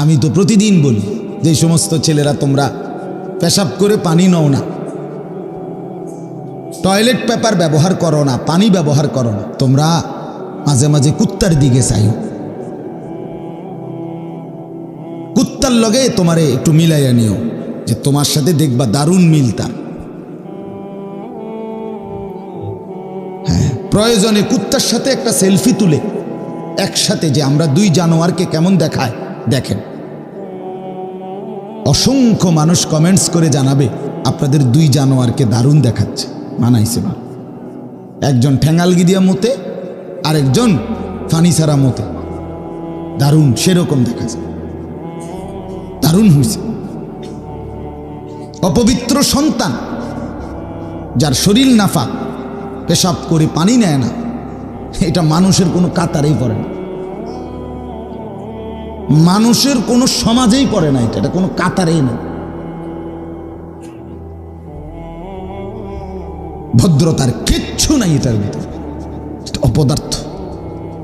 আমি তো প্রতিদিন বলি, যে সমস্ত ছেলেরা তোমরা পেশাব করে পানি নাও না। টয়লেট পেপার ব্যবহার করো না, পানি ব্যবহার করো না। তোমরা মাঝে মাঝে কুত্তার দিকে চাইও। কুত্তার লগে তোমারে একটু মিলাইয়া নিও, যে তোমার সাথে দেখবা দারুণ মিল তার হ্যাঁ প্রয়োজনে কুত্তার সাথে একটা সেলফি তুলে, একসাথে যে আমরা দুই জানোয়ারকে কেমন দেখায়। দেখেন। অসংখ্য মানুষ কমেন্টস করে জানাবে, আপনাদের দুই জানোয়ারকে দারুণ দেখাচ্ছে। মানাইছে বা একজন ঠ্যাঙ্গালগি দিয়া মতে, আরেকজন ফানিসারা মতে। দারুণ, সেরকম দেখা যায় দারুণ হয়েছে অপবিত্র সন্তান, যার শরীর নাফা পেশাব করে পানি নেয় না, এটা মানুষের কোনো কাতারেই পড়ে না। মানুষের কোনো সমাজেই পড়ে না এটা এটা কোনো কাতারেই না। ভদ্রতার কিচ্ছু নাই এটার ভিতরে। অপদার্থ,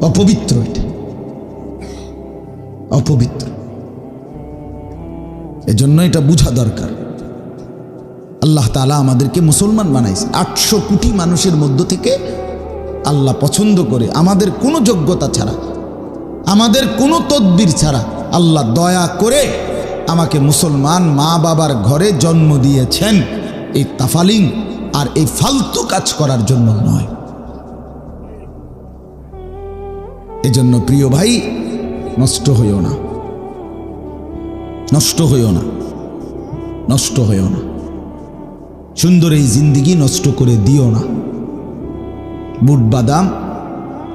অপবিত্র এটা। অপবিত্র। এজন্য এটা বোঝা দরকার। আল্লাহ তালা আমাদেরকে মুসলমান বানাইছে। আটশো কোটি মানুষের মধ্য থেকে আল্লাহ পছন্দ করে। আমাদের কোনো যোগ্যতা ছাড়া আমাদের কোনো তদ্বির ছাড়া আল্লাহ দয়া করে আমাকে মুসলমান মা বাবার ঘরে জন্ম দিয়েছেন। এই তাফালিং আর এই ফালতু কাজ করার জন্য নয়। এজন্য প্রিয় ভাই, নষ্ট হইও না। নষ্ট হইও না। নষ্ট হইও না। সুন্দর এই জিন্দিগি নষ্ট করে দিও না। বুট বাদাম,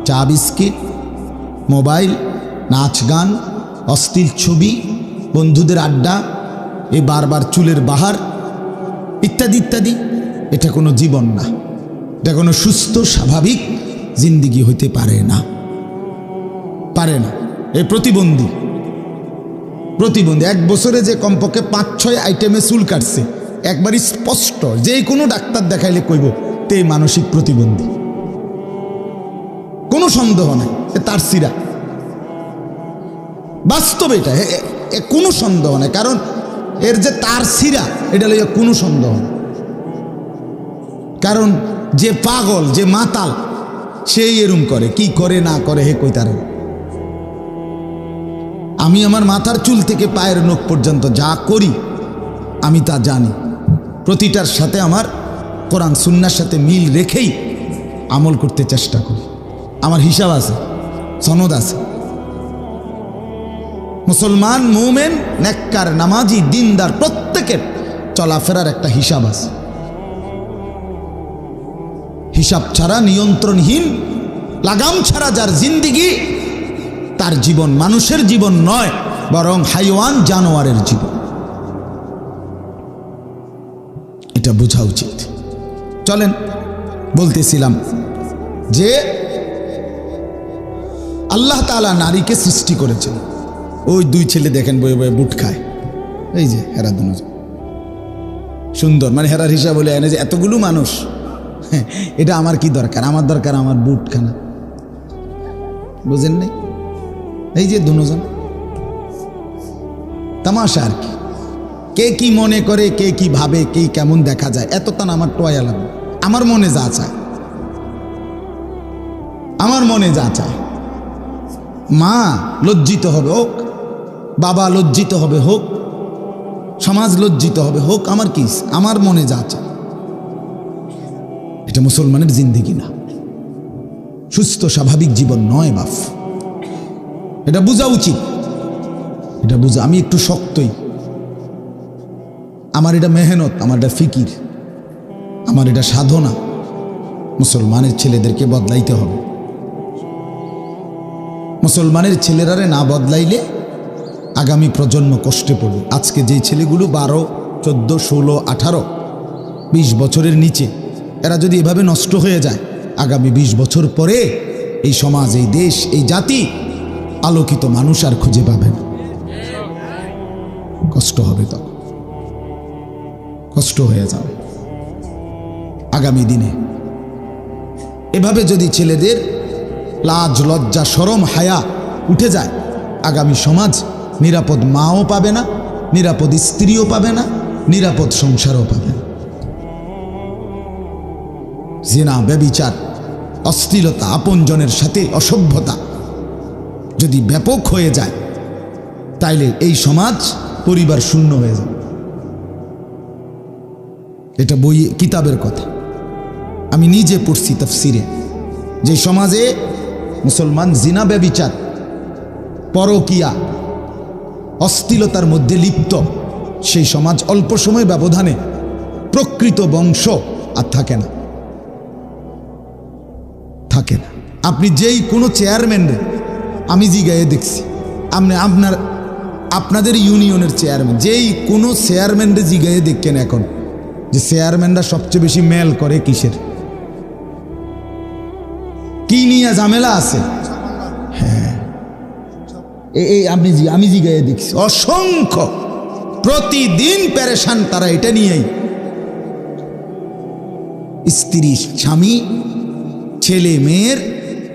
চা বিস্কিট মোবাইল, নাচ গান, অশ্লীল ছবি, বন্ধুদের আড্ডা এ বারবার চুলের বাহার, ইত্যাদি ইত্যাদি। এটা কোনো জীবন না। এটা কোনো সুস্থ, স্বাভাবিক জিন্দিগি হইতে পারে না। পারে না। এ প্রতিবন্ধী। প্রতিবন্ধী। এক বছরে যে কমপক্ষে পাঁচ ছয় আইটেমে চুল কাটছে। একবারই স্পষ্ট। যে কোনো ডাক্তার দেখাইলে কইব, তে মানসিক প্রতিবন্ধী। সন্দেহ নাই তার সিরা। বাস্তব এটা কোনো সন্দেহ নাই, কারণ এর যে তার সিরা, এটা লইয়া কোনো সন্দেহ নেই। কারণ যে পাগল, যে মাতাল, সেই এরম করে, কি করে না করে, হে কই তার? আমি আমার মাথার চুল থেকে পায়ের নখ পর্যন্ত যা করি, আমি তা জানি। প্রতিটার সাথে আমার কোরআন সুন্নার সাথে মিল রেখেই আমল করতে চেষ্টা করি। আমার হিসাব আছে, সনদ আছে। মুসলমান, মুমেন, নেককার, নামাজি, দিনদার, প্রত্যেকের চলাফেরার একটা হিসাব আছে। হিসাব ছাড়া, নিয়ন্ত্রণহীন, লাগাম ছাড়া যার জিন্দিগি, তার জীবন মানুষের জীবন নয়, বরং হাইওয়ান জানোয়ারের জীবন। এটা বোঝা উচিত। চলেন, বলতেছিলাম যে আল্লাহ তালা নারীকে সৃষ্টি করেছেন। ওই দুই ছেলে দেখেন বয়ে বয়ে বুট খায়। এই যে হেরা দুজন সুন্দর মানে হেরার হিসাব বলে এনে যে এতগুলো মানুষ হ্যাঁ, এটা আমার কি দরকার? আমার দরকার আমার বুট খানা। বুঝেন নাই? এই যে দুজন তামাশা আর কি। কে কি মনে করে কে কি ভাবে কে কেমন দেখা যায় এত তান আমার টোয়া লাগবে আমার মনে যা চায়। আমার মনে যা চায়। মা লজ্জিত হবে হোক, বাবা লজ্জিত হবে হোক, সমাজ লজ্জিত হবে হোক, আমার কি আমার মনে যা এটা মুসলমানের জিন্দিগি না। সুস্থ, স্বাভাবিক জীবন নয় বাফ। এটা বোঝা উচিত। এটা বুঝা আমি একটু শক্তই। আমার এটা মেহনত, আমার এটা ফিকির। আমার এটা সাধনা। মুসলমানের ছেলেদেরকে বদলাইতে হবে। মুসলমানের ছেলেরারে না বদলাইলে আগামী প্রজন্ম কষ্টে পড়বে। আজকে যে ছেলেগুলো বারো, চোদ্দ, ষোলো, আঠারো, বিশ বছরের নিচে, এরা যদি এভাবে নষ্ট হয়ে যায়, আগামী বিশ বছর পরে এই সমাজ, এই দেশ, এই জাতি আলোকিত মানুষ আর খুঁজে পাবে না। কষ্ট হবে তখন। কষ্ট হয়ে যাবে। আগামী দিনে এভাবে যদি ছেলেদের লাজ, লজ্জা, সরম, হায়া উঠে যায়। আগামী সমাজ নিরাপদ মাও পাবে না, নিরাপদ স্ত্রীও পাবে না, নিরাপদ সংসারও পাবে না। জেনা, ব্যবিচার, অশ্লীলতা, আপনজনের সাথে অসভ্যতা যদি ব্যাপক হয়ে যায়, তাইলে এই সমাজ পরিবার শূন্য হয়ে যাবে। এটা বই, কিতাবের কথা। আমি নিজে পড়ছি তফসিরে। যে সমাজে মুসলমান জিনা ব্যবিচার, পরকিয়া, অস্থিলতার মধ্যে লিপ্ত। সেই সমাজ অল্প সময় ব্যবধানে প্রকৃত বংশ আর থাকে না। থাকে না। আপনি যেই কোনো চেয়ারম্যান আমি জিগায়ে দেখছি, আপনি আপনার, আপনাদের ইউনিয়নের চেয়ারম্যান, যেই কোনো চেয়ারম্যানরে জিগায়ে দেখেন এখন, যে চেয়ারম্যানরা সবচেয়ে বেশি মেল করে কিসের? কি নিয়ে ঝামেলা আছে? হ্যাঁ। এই আপনি আমি জিগায়ে দেখছি। অসংখ্য। প্রতিদিন প্যারেশান তারা এটা নিয়েই। স্ত্রী, স্বামী, ছেলে, মেয়ের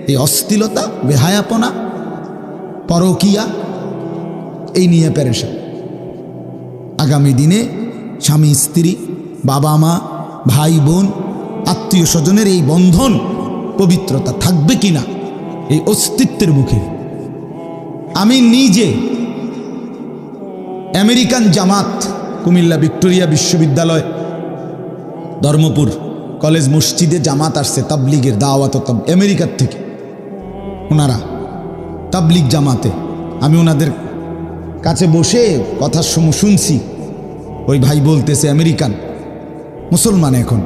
এই অস্থিলতা, বেহায়াপনা, পরকিয়া, এই নিয়ে প্যারেশান আগামী দিনে স্বামী, স্ত্রী বাবা মা ভাই বোন আত্মীয় স্বজনের এই বন্ধন পবিত্রতা থাকবে কিনা এই অস্তিত্বের মুখে? আমি নিজে আমেরিকান জামাত, কুমিল্লা ভিক্টোরিয়া বিশ্ববিদ্যালয়, ধর্মপুর কলেজ মসজিদে জামাত আসছে, তাবলিগের দাওয়াত আমেরিকার থেকে। ওনারা তাবলিগ জামাতে। আমি ওনাদের কাছে বসে সময় শুনছি। ওই ভাই বলতেছে, আমেরিকান, মুসলমান এখন।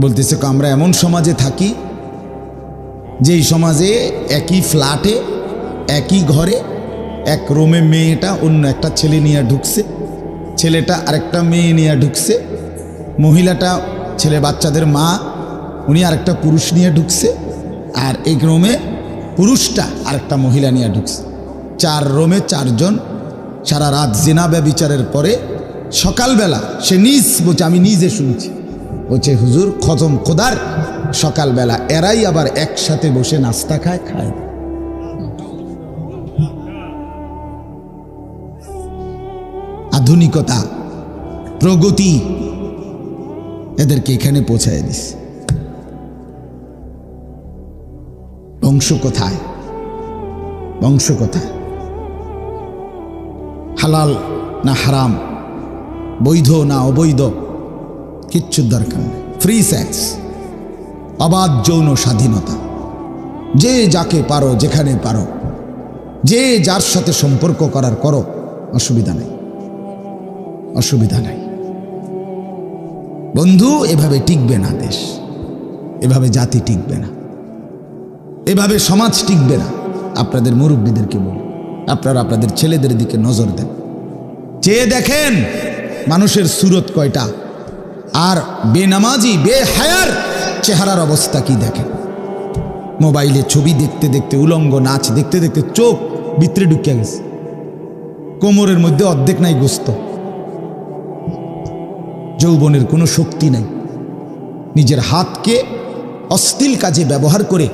বলতেছে, আমরা এমন সমাজে থাকি যেই সমাজে একই ফ্ল্যাটে, একই ঘরে, এক রোমে মেয়েটা অন্য একটা ছেলে নিয়ে ঢুকছে। ছেলেটা আরেকটা মেয়ে নিয়ে ঢুকছে। মহিলাটা ছেলে বাচ্চাদের মা, উনি আরেকটা পুরুষ নিয়ে ঢুকছে। আর এই রোমে পুরুষটা আরেকটা মহিলা নিয়ে ঢুকছে। চার রোমে চারজন, সারা রাত জেনা বিচারের পরে সকালবেলা সে নিজ বলছে আমি নিজে শুনছি, বলছে, হুজুর খতম খোদার সকালবেলা, এরাই আবার একসাথে বসে নাস্তা খায় খায় আধুনিকতা, প্রগতি এদেরকে এখানে পৌঁছায় দিস। বংশ কোথায়? বংশ কোথায়? হালাল না হারাম? বৈধ না অবৈধ? কিচ্ছু দরকার নেই। ফ্রি সেক্স অবাধ যৌন স্বাধীনতা। যে যাকে পারো, যেখানে পারো। যে যার সাথে সম্পর্ক করার করো, অসুবিধা নেই। অসুবিধা নাই। বন্ধু, এভাবে টিকবে না দেশ। এভাবে জাতি টিকবে না। এভাবে সমাজ টিকবে না। আপনাদের মুরব্বীদেরকে বলি, আপনারা আপনাদের ছেলেদের দিকে নজর দেন। চেয়ে দেখেন, মানুষের সুরত কয়টা? আর বেনামাজি, বেহায়ার চেহারার অবস্থা কি দেখেন? মোবাইলে ছবি দেখতে দেখতে, উলঙ্গ নাচ দেখতে দেখতে চোখ ভিতরে ঢুকিয়া গেছে। কোমরের মধ্যে অর্ধেক নাই গোস্ত। যৌবনের কোনো শক্তি নাই। নিজের হাতকে অশ্লীল কাজে ব্যবহার করে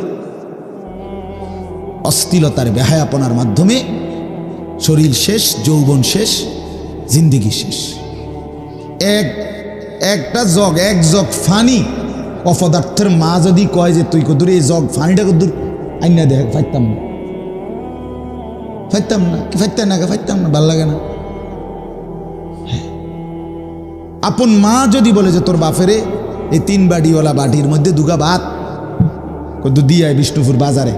অস্থিলতার বেহায়াপনার মাধ্যমে শরীর শেষ, যৌবন শেষ, জিন্দিগি শেষ। এক, একটা জগ, এক জগ ফানি অপদার্থের মা যদি কয় যে তুই কদূর এই জগ, ফানিটা কদূর, আইনা দেখ, ফাইতাম না। ফাইতাম না, কি ফাইতাম না ফাইতাম না, ভালো লাগে না। আপন মা যদি বলে যে তোর বাপেরে এই তিন বাড়িওয়ালা বাটির মধ্যে দুগা ভাত দিয়ে বিষ্ণুপুর বাজারে।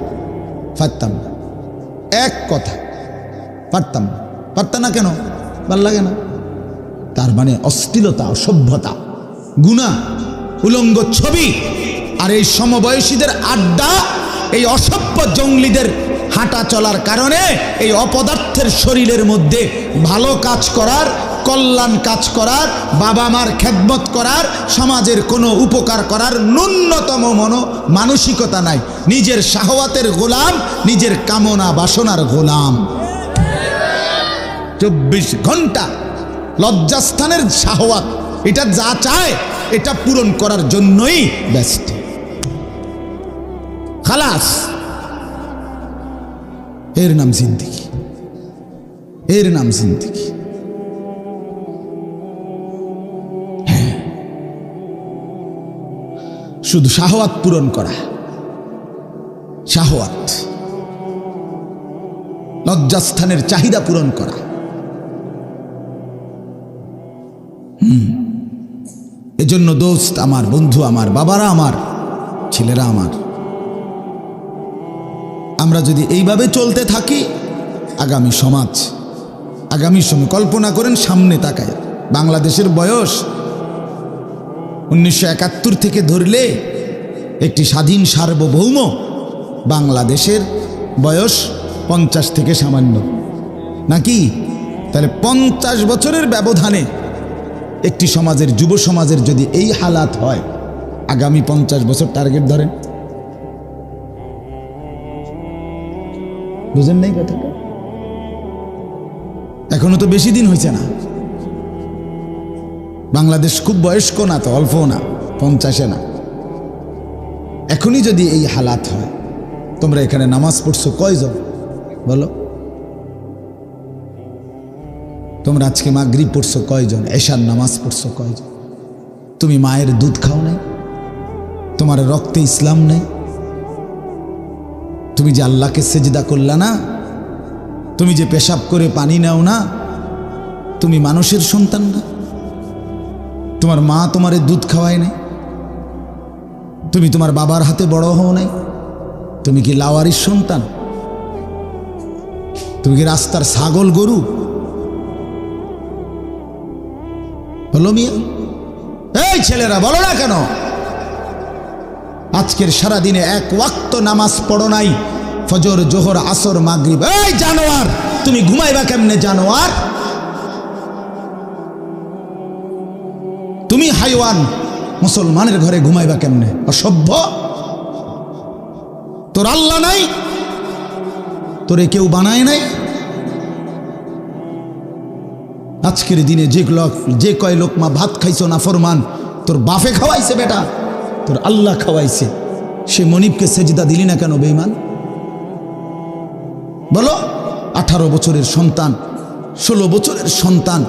পারতাম না। এক কথা পারতাম না। পারতাম না কেন? ভালো লাগে না। তার মানে অশ্লীলতা, অসভ্যতা গুণা উলঙ্গ ছবি আর এই সমবয়সীদের আড্ডা, এই অসভ্য জঙ্গলিদের হাঁটা চলার কারণে এই অপদার্থের শরীরের মধ্যে ভালো কাজ করার, কল্যাণ কাজ করার বাবা মার খেদমত করার, সমাজের কোনো উপকার করার ন্যূনতম মনো মানসিকতা নাই। নিজের শাহওয়াতের গোলাম, নিজের কামনা বাসনার গোলাম। চব্বিশ ঘণ্টা লজ্জাস্থানের শাহওয়াত, এটা যা চায় এটা পূরণ করার জন্যই ব্যস্ত খালাস। এর নাম জিন্দিগি। এর নাম জিন্দিগি। হ্যাঁ। শুধু শাহওয়াত পূরণ করা। শাহওয়াত। লজ্জাস্থানের চাহিদা পূরণ করা। হুম। এজন্য দোস্ত আমার বন্ধু, আমার বাবারা আমার, ছেলেরা আমার। আমরা যদি এইভাবে চলতে থাকি, আগামী সমাজ, আগামী সময় কল্পনা করেন সামনে তাকায়, বাংলাদেশের বয়স উনিশশো একাত্তর থেকে ধরলে একটি স্বাধীন সার্বভৌম বাংলাদেশের বয়স পঞ্চাশ থেকে সামান্য। নাকি? তাহলে পঞ্চাশ বছরের ব্যবধানে একটি সমাজের, যুব সমাজের যদি এই হালাত হয়, আগামী পঞ্চাশ বছর টার্গেট ধরেন। বুঝেন নাই কথাটা? এখনও তো বেশি দিন হয়েছে না। বাংলাদেশ খুব বয়স্ক না তো অল্প না, পঞ্চাশে না। এখনই যদি এই হালাত হয়, তোমরা এখানে নামাজ পড়ছো কয়জন? বলো। তোমরা আজকে মাগরিব পড়ছো কয়জন? এশার নামাজ পড়ছো কয়জন? তুমি মায়ের দুধ খাও নাই? তোমার রক্তে ইসলাম নেই? তুমি যে আল্লাহকে সেজদা করলা না? তুমি যে পেশাব করে পানি নাও না? তুমি মানুষের সন্তান না? তোমার মা তোমারে দুধ খাওয়ায় নাই? তুমি তোমার বাবার হাতে বড় হও নাই? তুমি কি লাওয়ারির সন্তান? তুমি কি রাস্তার ছাগল গরু? বলো মিয়া এই ছেলেরা, বলো না কেন? আজকের সারা দিনে এক ওয়াক্ত নামাজ পড়ো নাই। ফজর, জোহর, আসর, মাগরিব। এই জানোয়ার, তুমি ঘুমাইবা কেমনে জানোয়ার? তুমি হাইওয়ান, মুসলমানের ঘরে ঘুমাইবা কেমনে? অসভ্য? তোর আল্লাহ নাই? তোরে কেউ বানায় নাই? আজকের দিনে যে লোক, যে কয় লোক মা ভাত খাইছো না ফরমান, তোর বাফে খাওয়াইছে বেটা, তোর আল্লাহ খাওয়াইছে। সে মনিবকে সেজিদা দিলি না কেন বেইমান বলো, আঠারো বছরের সন্তান, ষোলো বছরের সন্তান,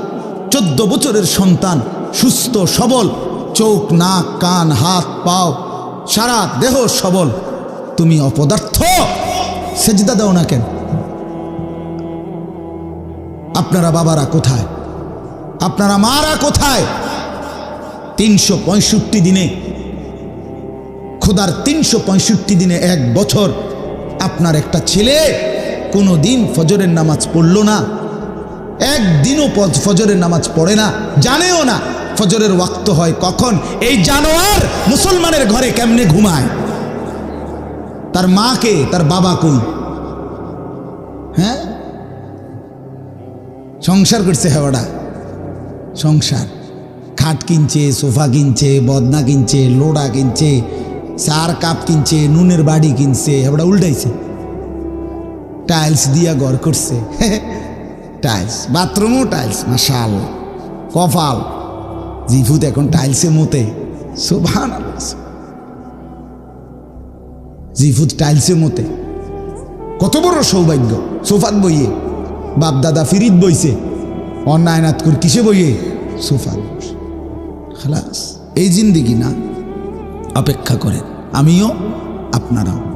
চোদ্দ বছরের সন্তান, সুস্থ, সবল, চোখ, নাক, কান, হাত, পাও, সারা দেহ সবল। তুমি অপদার্থ, সেজদা দাও না কেন? আপনারা বাবারা কোথায়? আপনারা মারা কোথায়? তিনশো পঁয়ষট্টি দিনে, খোদার তিনশো পঁয়ষট্টি দিনে এক বছর আপনার একটা ছেলে কোনো দিন ফজরের নামাজ পড়ল না। একদিনও ফজরের নামাজ পড়ে না। জানেও না ফজরের ওয়াক্ত হয় কখন। এই জানোয়ার মুসলমানের ঘরে কেমনে ঘুমায়? তার মাকে, তার বাবা কই? হ্যাঁ? সংসার করছে হেওয়াটা সংসার। খাট কিনছে, সোফা কিনছে, বদনা কিনছে, লোডা কিনছে, চার কাপ কিনছে, নুনের বাড়ি কিনছে হেওয়াটা উল্টাইছে। টাইলস দিয়া ঘর করছে। টাইলস, বাথরুমও টাইলস মাসাল কপাল। জিভুত এখন টাইলসে মতে। সোভান জিভুত টাইলসে মতে। কত বড় সৌভাগ্য, সোফাত বইয়ে। বাপ দাদা ফিরিত বইছে। অন্যায় কর কিসে বইয়ে? সোফার খালাস এই জিন্দিগি না অপেক্ষা করেন। আমিও আপনারাও।